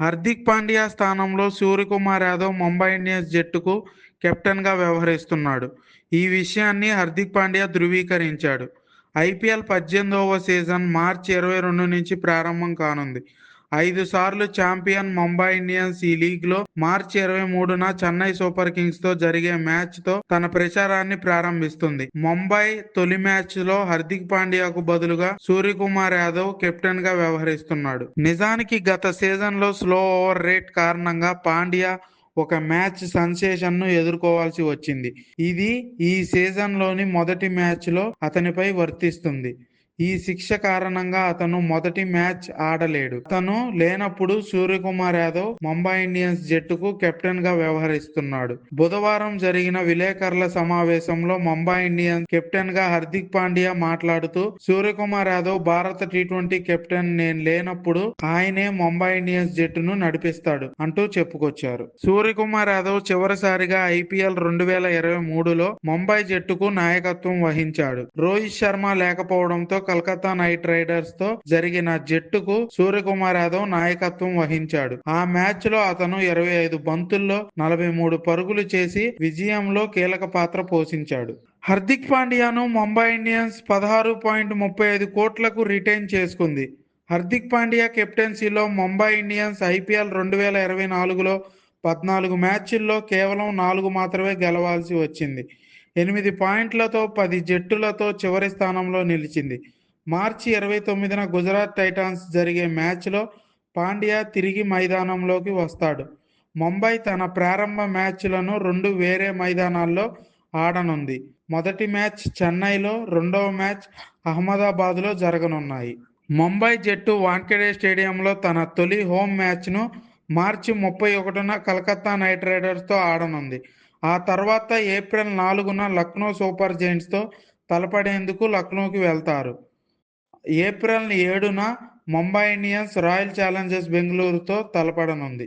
హార్దిక్ పాండ్యా స్థానంలో సూర్యకుమార్ యాదవ్ ముంబై ఇండియన్స్ జట్టుకు కెప్టెన్గా వ్యవహరిస్తున్నాడు. ఈ విషయాన్ని హార్దిక్ పాండ్యా ధృవీకరించాడు. ఐపీఎల్ పద్దెనిమిదవ సీజన్ మార్చి ఇరవై రెండు నుంచి ప్రారంభం కానుంది. ఐదు సార్లు ఛాంపియన్ ముంబై ఇండియన్స్ ఈ లీగ్లో మార్చి ఇరవై మూడున చెన్నై సూపర్ కింగ్స్తో జరిగే మ్యాచ్తో తన ప్రచారాన్ని ప్రారంభిస్తుంది. ముంబై తొలి మ్యాచ్లో హార్దిక్ పాండ్యాకు బదులుగా సూర్యకుమార్ యాదవ్ కెప్టెన్గా వ్యవహరిస్తున్నాడు. నిజానికి గత సీజన్లో స్లో ఓవర్ రేట్ కారణంగా పాండ్యా ఒక మ్యాచ్ సెన్సేషన్ను ఎదుర్కోవాల్సి వచ్చింది. ఇది ఈ సీజన్లోని మొదటి మ్యాచ్లో అతనిపై వర్తిస్తుంది. ఈ శిక్ష కారణంగా అతను మొదటి మ్యాచ్ ఆడలేడు. అతను లేనప్పుడు సూర్యకుమార్ యాదవ్ ముంబై ఇండియన్స్ జట్టుకు కెప్టెన్గా వ్యవహరిస్తున్నాడు. బుధవారం జరిగిన విలేకరుల సమావేశంలో ముంబై ఇండియన్స్ కెప్టెన్గా హార్దిక్ పాండ్యా మాట్లాడుతూ సూర్యకుమార్ యాదవ్ భారత టీ ట్వంటీ కెప్టెన్ నేను లేనప్పుడు ఆయనే ముంబై ఇండియన్స్ జట్టును నడిపిస్తాడు అంటూ చెప్పుకొచ్చారు. సూర్యకుమార్ యాదవ్ చివరిసారిగా ఐపీఎల్ రెండు వేల ఇరవై మూడులో ముంబై జట్టుకు నాయకత్వం వహించాడు. రోహిత్ శర్మ లేకపోవడంతో కలకత్తా నైట్ రైడర్స్తో జరిగిన జట్టుకు సూర్యకుమార్ యాదవ్ నాయకత్వం వహించాడు. ఆ మ్యాచ్లో అతను ఇరవై ఐదు బంతుల్లో నలభై మూడు పరుగులు చేసి విజయంలో కీలక పాత్ర పోషించాడు. హార్దిక్ పాండ్యాను ముంబై ఇండియన్స్ పదహారు పాయింట్ ముప్పై ఐదు కోట్లకు రిటైన్ చేసుకుంది. హార్దిక్ పాండ్యా కెప్టెన్సీలో ముంబై ఇండియన్స్ ఐపీఎల్ రెండు వేల ఇరవై నాలుగులో పద్నాలుగు మ్యాచ్ల్లో కేవలం నాలుగు మాత్రమే గెలవాల్సి వచ్చింది. ఎనిమిది పాయింట్లతో పది జట్టులతో చివరి స్థానంలో నిలిచింది. మార్చి ఇరవై తొమ్మిదిన గుజరాత్ టైటాన్స్ జరిగే మ్యాచ్లో పాండ్యా తిరిగి మైదానంలోకి వస్తాడు. ముంబై తన ప్రారంభ మ్యాచ్లను రెండు వేరే మైదానాల్లో ఆడనుంది. మొదటి మ్యాచ్ చెన్నైలో రెండవ మ్యాచ్ అహ్మదాబాద్లో జరగనున్నాయి. ముంబై జట్టు వాంకెడే స్టేడియంలో తన తొలి హోమ్ మ్యాచ్ను మార్చి ముప్పై ఒకటిన కలకత్తా నైట్ రైడర్స్తో ఆడనుంది. ఆ తర్వాత ఏప్రిల్ నాలుగున లక్నో సూపర్ జైంట్స్తో తలపడేందుకు లక్నోకి వెళ్తారు. ఏప్రిల్ ఏడున ముంబై ఇండియన్స్ రాయల్ ఛాలెంజర్స్ బెంగళూరుతో తలపడనుంది.